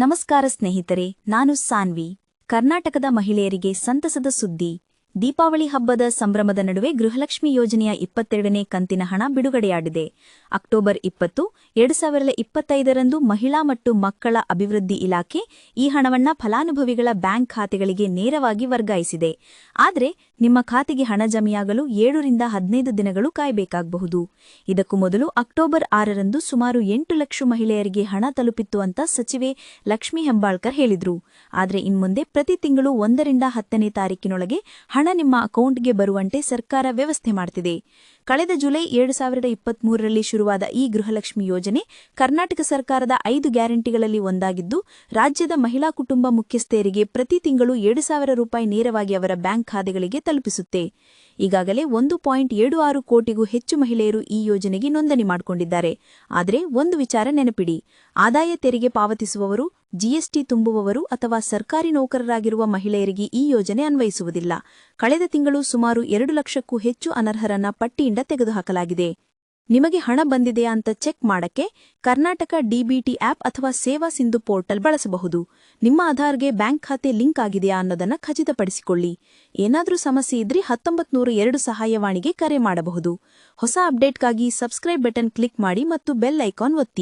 ನಮಸ್ಕಾರ ಸ್ನೇಹಿತರೆ, ನಾನು ಸಾನ್ವಿ. ಕರ್ನಾಟಕದ ಮಹಿಳೆಯರಿಗೆ ಸಂತಸದ ಸುದ್ದಿ. ದೀಪಾವಳಿ ಹಬ್ಬದ ಸಂಭ್ರಮದ ನಡುವೆ ಗೃಹಲಕ್ಷ್ಮಿ ಯೋಜನೆಯ ಇಪ್ಪತ್ತೆರಡನೇ ಕಂತಿನ ಹಣ ಬಿಡುಗಡೆಯಾಗಿದೆ. ಅಕ್ಟೋಬರ್ ಇಪ್ಪತ್ತು, ಎರಡು ಸಾವಿರದ ಇಪ್ಪತ್ತೈದರಂದು ಮಹಿಳಾ ಮತ್ತು ಮಕ್ಕಳ ಅಭಿವೃದ್ಧಿ ಇಲಾಖೆ ಈ ಹಣವನ್ನ ಫಲಾನುಭವಿಗಳ ಬ್ಯಾಂಕ್ ಖಾತೆಗಳಿಗೆ ನೇರವಾಗಿ ವರ್ಗಾಯಿಸಿದೆ. ಆದರೆ ನಿಮ್ಮ ಖಾತೆಗೆ ಹಣ ಜಮೆಯಾಗಲು ಏಳರಿಂದ ಹದಿನೈದು ದಿನಗಳು ಕಾಯಬೇಕಾಗಬಹುದು. ಇದಕ್ಕೂ ಮೊದಲು ಅಕ್ಟೋಬರ್ ಆರರಂದು ಸುಮಾರು ಎಂಟು ಲಕ್ಷ ಮಹಿಳೆಯರಿಗೆ ಹಣ ತಲುಪಿತ್ತು ಅಂತ ಸಚಿವೆ ಲಕ್ಷ್ಮೀ ಹೆಂಬಾಳ್ಕರ್ ಹೇಳಿದ್ರು. ಆದರೆ ಇನ್ಮುಂದೆ ಪ್ರತಿ ತಿಂಗಳು ಒಂದರಿಂದ ಹತ್ತನೇ ತಾರೀಕಿನೊಳಗೆ ಹಣ ನಿಮ್ಮ ಅಕೌಂಟ್ಗೆ ಬರುವಂತೆ ಸರ್ಕಾರ ವ್ಯವಸ್ಥೆ ಮಾಡ್ತಿದೆ. ಕಳೆದ ಜುಲೈ ಎರಡು ಸಾವಿರದ ಇಪ್ಪತ್ಮೂರರಲ್ಲಿ ಶುರುವಾದ ಈ ಗೃಹಲಕ್ಷ್ಮಿ ಯೋಜನೆ ಕರ್ನಾಟಕ ಸರ್ಕಾರದ ಐದು ಗ್ಯಾರಂಟಿಗಳಲ್ಲಿ ಒಂದಾಗಿದ್ದು, ರಾಜ್ಯದ ಮಹಿಳಾ ಕುಟುಂಬ ಮುಖ್ಯಸ್ಥೆಯರಿಗೆ ಪ್ರತಿ ತಿಂಗಳು ಏಳು ಸಾವಿರ ರೂಪಾಯಿ ನೇರವಾಗಿ ಅವರ ಬ್ಯಾಂಕ್ ಖಾತೆಗಳಿಗೆ ತಲುಪಿಸುತ್ತೆ. ಈಗಾಗಲೇ ಒಂದು ಪಾಯಿಂಟ್ ಏಳು ಆರು ಕೋಟಿಗೂ ಹೆಚ್ಚು ಮಹಿಳೆಯರು ಈ ಯೋಜನೆಗೆ ನೋಂದಣಿ ಮಾಡಿಕೊಂಡಿದ್ದಾರೆ. ಆದರೆ ಒಂದು ವಿಚಾರ ನೆನಪಿಡಿ, ಆದಾಯ ತೆರಿಗೆ ಪಾವತಿಸುವವರು ಜಿಎಸ್ಟಿ ತುಂಬುವವರು ಅಥವಾ ಸರ್ಕಾರಿ ನೌಕರರಾಗಿರುವ ಮಹಿಳೆಯರಿಗೆ ಈ ಯೋಜನೆ ಅನ್ವಯಿಸುವುದಿಲ್ಲ. ಕಳೆದ ತಿಂಗಳು ಸುಮಾರು ಎರಡು ಲಕ್ಷಕ್ಕೂ ಹೆಚ್ಚು ಅನರ್ಹರನ್ನ ಪಟ್ಟಿಯಿಂದ ತೆಗೆದುಹಾಕಲಾಗಿದೆ. ನಿಮಗೆ ಹಣ ಬಂದಿದೆಯಾ ಅಂತ ಚೆಕ್ ಮಾಡಕ್ಕೆ ಕರ್ನಾಟಕ ಡಿಬಿಟಿ ಆಪ್ ಅಥವಾ ಸೇವಾ ಸಿಂಧು ಪೋರ್ಟಲ್ ಬಳಸಬಹುದು. ನಿಮ್ಮ ಆಧಾರ್ಗೆ ಬ್ಯಾಂಕ್ ಖಾತೆ ಲಿಂಕ್ ಆಗಿದೆಯಾ ಅನ್ನೋದನ್ನ ಖಚಿತಪಡಿಸಿಕೊಳ್ಳಿ. ಏನಾದರೂ ಸಮಸ್ಯೆ ಇದ್ರೆ ಹತ್ತೊಂಬತ್ತು ಎರಡು ಸಹಾಯವಾಣಿಗೆ ಕರೆ ಮಾಡಬಹುದು. ಹೊಸ ಅಪ್ಡೇಟ್ಗಾಗಿ ಸಬ್ಸ್ಕ್ರೈಬ್ ಬಟನ್ ಕ್ಲಿಕ್ ಮಾಡಿ ಮತ್ತು ಬೆಲ್ ಐಕಾನ್ ಒತ್ತಿ.